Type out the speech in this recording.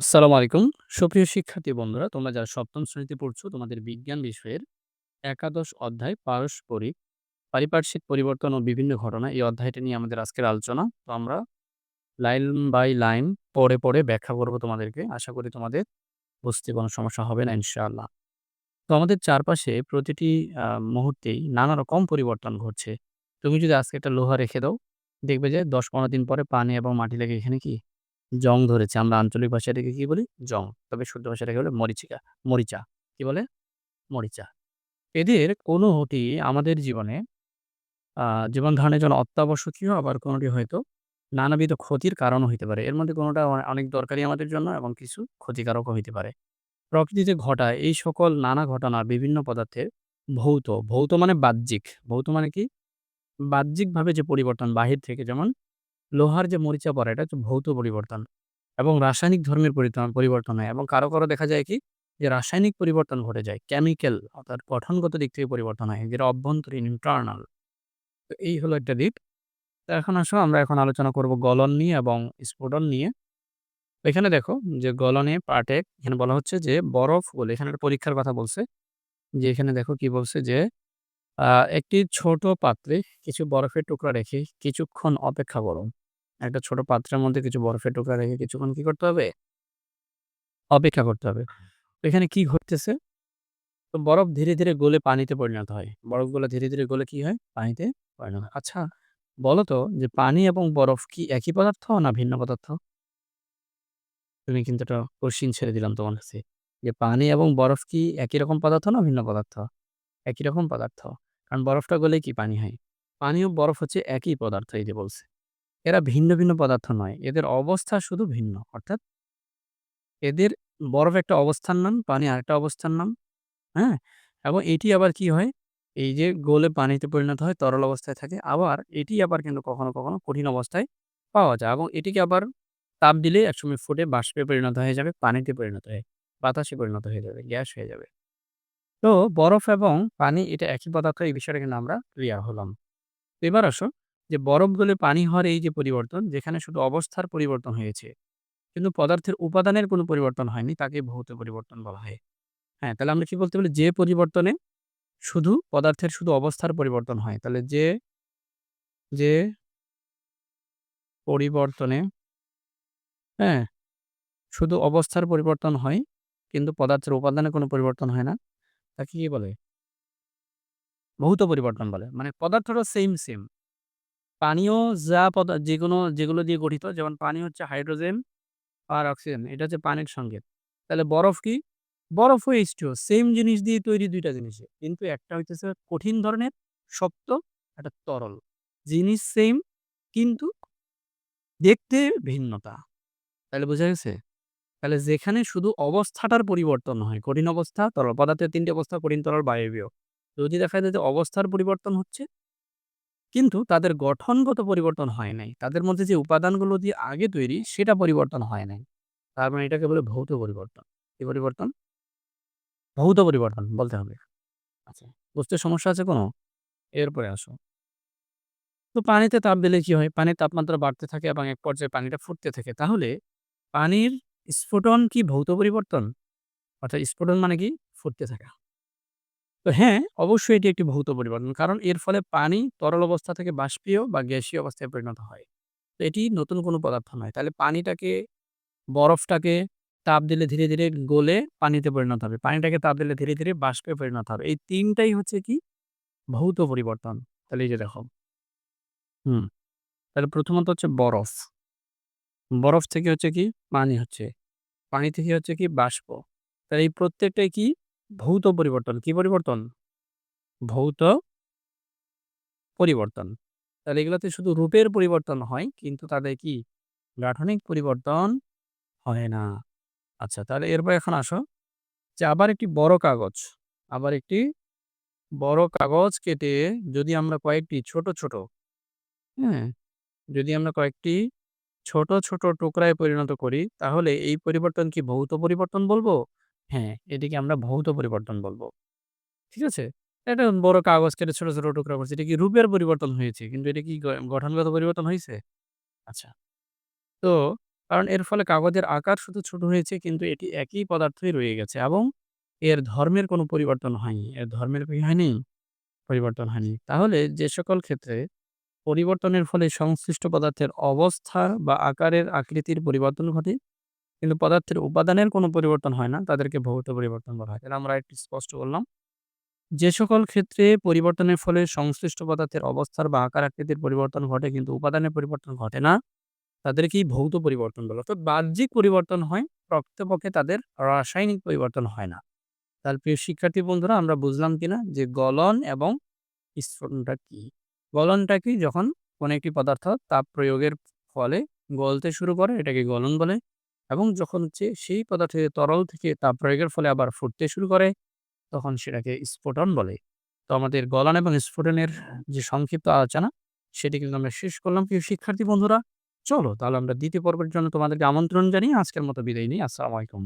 আসসালামু আলাইকুম। সুপ্রিয় শিক্ষার্থী বন্ধুরা, তোমরা যারা সপ্তম শ্রেণীতে পড়ছো, তোমাদের বিজ্ঞান বিষয়ের একাদশ অধ্যায় পারস্পরিক, পারিপার্শ্বিক পরিবর্তন ও বিভিন্ন ঘটনা এই অধ্যায়টা নিয়ে আমাদের আজকের আলোচনা। তো আমরা লাইন বাই লাইন পরে পরে ব্যাখ্যা করব তোমাদেরকে। আশা করি তোমাদের বুঝতে কোনো সমস্যা হবে না ইনশাআল্লাহ। তো আমাদের চারপাশে প্রতিটি মুহূর্তেই নানা রকম পরিবর্তন ঘটছে। তুমি যদি আজকে একটা লোহা রেখে দাও, দেখবে যে দশ পনেরো দিন পরে পানি এবং মাটি লেগে এখানে কি জং ধরেছে। আমরা আঞ্চলিক ভাষায় এটাকে কি বলি? জং। তবে শুদ্ধ ভাষায় এটাকে বলে মরিচিকা মরিচা। কি বলে? মরিচা। এদের কোনোটি আমাদের জীবনে জীবন ধারণের জন্য অত্যাবশ্যকীয়, আবার কোনোটি হয়তো নানাবিধ ক্ষতির কারণও হইতে পারে। এর মধ্যে কোনোটা অনেক দরকারি আমাদের জন্য এবং কিছু ক্ষতিকারকও হইতে পারে। প্রকৃতিতে ঘটা এই সকল নানা ঘটনা বিভিন্ন পদার্থের ভৌত, ভৌত মানে বাহ্যিক। ভৌত মানে কি? বাহ্যিকভাবে যে পরিবর্তন বাহির থেকে যেমন লোহার যে মরিচা পড়া এটা হচ্ছে ভৌত পরিবর্তন এবং রাসায়নিক ধর্মের পরিবর্তন হয় এবং কারও, কারও দেখা যায় কি যে রাসায়নিক পরিবর্তন ঘটে যায়। কেমিক্যাল অর্থাৎ গঠনগত দিক থেকে পরিবর্তন হয়। যেটা অভ্যন্তরীণ ইন্টারনাল। তো এই হলো একটা দিক। তো এখন আসো আমরা এখন আলোচনা করব গলন নিয়ে এবং স্ফুটন নিয়ে। এখানে দেখো যে গলনে পার্ট ১ এখানে বলা হচ্ছে যে বরফ বলে এখানে একটা পরীক্ষার কথা বলছে। যে এখানে দেখো কি বলছে যে একটি ছোট পাত্রে কিছু বরফের টুকরা রেখে কিছুক্ষণ অপেক্ষা করুন। একটা ছোট পাত্রের মধ্যে কিছু বরফের টুকরা রেখে কিছুক্ষণ কি করতে হবে? অপেক্ষা করতে হবে। তো এখানে কি ঘটতেছে? তো বরফ ধীরে, ধীরে গলে পানিতে পরিণত হয়। বরফগুলো ধীরে, ধীরে গলে কি হয়? পানিতে পরিণত হয়। আচ্ছা বলো তো যে পানি এবং বরফ কি একই পদার্থ না ভিন্ন পদার্থ? তুমি কিন্তু একটা কোশ্চেন ছেড়ে দিলাম তোমার কাছে। যে পানি এবং বরফ কি একই রকম পদার্থ না ভিন্ন পদার্থ? একই রকম পদার্থ। কারণ বরফটা গলেই কি পানি হয়। পানি ও বরফ হচ্ছে একই পদার্থ এই যে বলছে। এরা ভিন্ন, ভিন্ন পদার্থ নয়। এদের অবস্থা শুধু ভিন্ন। অর্থাৎ এদের বরফ একটা অবস্থার নাম, পানি আরেকটা অবস্থার নাম। হ্যাঁ? এবং এটি আবার কি হয়? এই যে গলে পানিতে পরিণত হয়, তরল অবস্থায় থাকে। আবার এটি আবার কিন্তু কখনো, কখনো কঠিন অবস্থায় পাওয়া যায় এবং এটিকে আবার তাপ দিলে একসময় ফুটে বাষ্পে পরিণত হয়ে যাবে, পানিতে পরিণত হয়ে বাতাসে পরিণত হয়ে যাবে, গ্যাস হয়ে যাবে। তো বরফ এবং পানি এটা একই পদার্থ এই বিষয়টা কিন্তু আমরা ক্লিয়ার হলাম। এবার আসো যে বরফ গলে পানি হওয়ার এই যে পরিবর্তন যেখানে শুধু অবস্থার পরিবর্তন হয়েছে। কিন্তু পদার্থের উপাদানের কোনো পরিবর্তন হয়নি তাকে ভৌত পরিবর্তন বলা হয়। হ্যাঁ, তাহলে আমরা কি বলতে পারি যে পরিবর্তনে শুধু পদার্থের শুধু অবস্থার পরিবর্তন হয়। তাহলে যে যে পরিবর্তনে হ্যাঁ, শুধু অবস্থার পরিবর্তন হয় কিন্তু পদার্থের উপাদানের কোনো পরিবর্তন হয় না। তাকে কি বলে? ভৌত পরিবর্তন বলে। মানে পদার্থটা সেম, সেম। পানিও যা পদা যেকোনো যেগুলো দিয়ে গঠিত যেমন পানি হচ্ছে হাইড্রোজেন আর অক্সিজেন এটা হচ্ছে পানির সংকেত। তাহলে বরফ কি? বরফও H2O সেম জিনিস দিয়ে তৈরি ২ টা জিনিসে। কিন্তু একটা হইতেছে কঠিন ধরনের শক্ত, একটা তরল। জিনিস সেম কিন্তু দেখতে ভিন্নতা। তাহলে বোঝা গেছে? তাহলে যেখানে শুধু অবস্থাটার পরিবর্তন হয়, কঠিন অবস্থা, তরল পদার্থের তিনটি অবস্থা কঠিন, তরল, বায়বীয়। যদি দেখা যায় যে অবস্থার পরিবর্তন হচ্ছে কিন্তু তাদের গঠনগত পরিবর্তন হয় নাই। তাদের মধ্যে যে উপাদানগুলো দিয়ে আগে তৈরি সেটা পরিবর্তন হয় নাই। তার মানে এটাকে বলে ভৌত পরিবর্তন। কি পরিবর্তন? ভৌত পরিবর্তন বলতে হবে। আচ্ছা, বুঝতে সমস্যা আছে কোনো? এরপরে আসো। তো পানিতে তাপ দিলে কি হয়? পানির তাপমাত্রা বাড়তে থাকে এবং এক পর্যায়ে পানিটা ফুটতে থাকে। তাহলে পানির স্ফুটন কি ভৌত পরিবর্তন? অর্থাৎ স্ফুটন মানে কি? ফুটতে থাকা। তো হ্যাঁ, অবশ্যই এটি একটি ভৌত পরিবর্তন। কারণ এর ফলে পানি তরল অবস্থা থেকে বাষ্পীয় বা গ্যাসীয় অবস্থায় পরিণত হয়। তো এটি নতুন কোনো পদার্থ নয়। তাহলে পানিটাকে বরফটাকে তাপ দিলে ধীরে, ধীরে গলে পানিতে পরিণত হবে। পানিটাকে তাপ দিলে ধীরে, ধীরে বাষ্পে পরিণত হবে। এই ৩ টাই হচ্ছে কি? ভৌত পরিবর্তন। তাহলে এই যে দেখো। হুম। তাহলে প্রথমত হচ্ছে বরফ। বরফ থেকে হচ্ছে কি? পানি হচ্ছে। পানি থেকে হচ্ছে কি? বাষ্প। তাহলে এই প্রত্যেকটাই কি? ভৌত পরিবর্তন। কি পরিবর্তন? ভৌত পরিবর্তন। তাহলে এগুলাতে শুধু রূপের পরিবর্তন হয় কিন্তু তাদের কি? গাঠনিক পরিবর্তন হয় না। আচ্ছা তাহলে এরপর এখন আসো যে আবার একটি বড় কাগজ, আবার একটি বড় কাগজ কেটে যদি আমরা কয়েকটি ছোট, ছোট হ্যাঁ? যদি আমরা কয়েকটি ছোট, ছোট টুকরায় পরিণত করি তাহলে এই পরিবর্তন কি ভৌত পরিবর্তন বলব? হ্যাঁ, এটিকে আমরা ভৌত পরিবর্তন বলব। ঠিক আছে? একটা বড় কাগজ কেটে ছোট, ছোট টুকরা করছি। এটা কি রূপের পরিবর্তন হয়েছে। কিন্তু এটা কি গঠনগত পরিবর্তন হইছে? আচ্ছা। তো কারণ এর ফলে কাগজের আকার শুধু ছোট হয়েছে কিন্তু এটি একই পদার্থই রয়ে গেছে এবং এর ধর্মের কোনো পরিবর্তন হয়নি। এর ধর্মের কি হয়নি? পরিবর্তন হয়নি। তাহলে যে সকল ক্ষেত্রে পরিবর্তনের ফলে সংশ্লিষ্ট পদার্থের অবস্থা বা আকারের আকৃতির পরিবর্তন ঘটে, কিন্তু পদার্থের উপাদানের কোনো পরিবর্তন হয় না, তাদেরকে ভৌত পরিবর্তন বলা হয়। তাহলে আমরা একটু স্পষ্ট করলাম। যে সকল ক্ষেত্রে পরিবর্তনের ফলে সংশ্লিষ্ট পদার্থের অবস্থার বা আকার আকৃতির পরিবর্তন ঘটে কিন্তু উপাদানের পরিবর্তন ঘটে না, তাদেরকেই ভৌত পরিবর্তন বলে। অর্থাৎ বাহ্যিক পরিবর্তন হয়, প্রকৃতপক্ষে তাদের রাসায়নিক পরিবর্তন হয় না। তার প্রিয় শিক্ষার্থী বন্ধুরা আমরা বুঝলাম কিনা যে গলন এবং স্ফুটনটা কি? গলনটা কি? যখন কোনো একটি পদার্থ তাপ প্রয়োগের ফলে গলতে শুরু করে এটাকে গলন বলে এবং যখন হচ্ছে সেই পদার্থের তরল থেকে তাপ প্রয়োগের ফলে আবার ফুটতে শুরু করে, তখন সেটাকে স্ফোটন বলে। তো আমাদের গলন এবং স্ফোটনের যে সংক্ষিপ্ত আলোচনা, সেটি কিন্তু আমরা শেষ করলাম প্রিয় শিক্ষার্থী বন্ধুরা। চলো তাহলে আমরা দ্বিতীয় পর্বের জন্য তোমাদেরকে আমন্ত্রণ জানিয়ে আজকের মতো বিদায় নিই। আসসালামু আলাইকুম।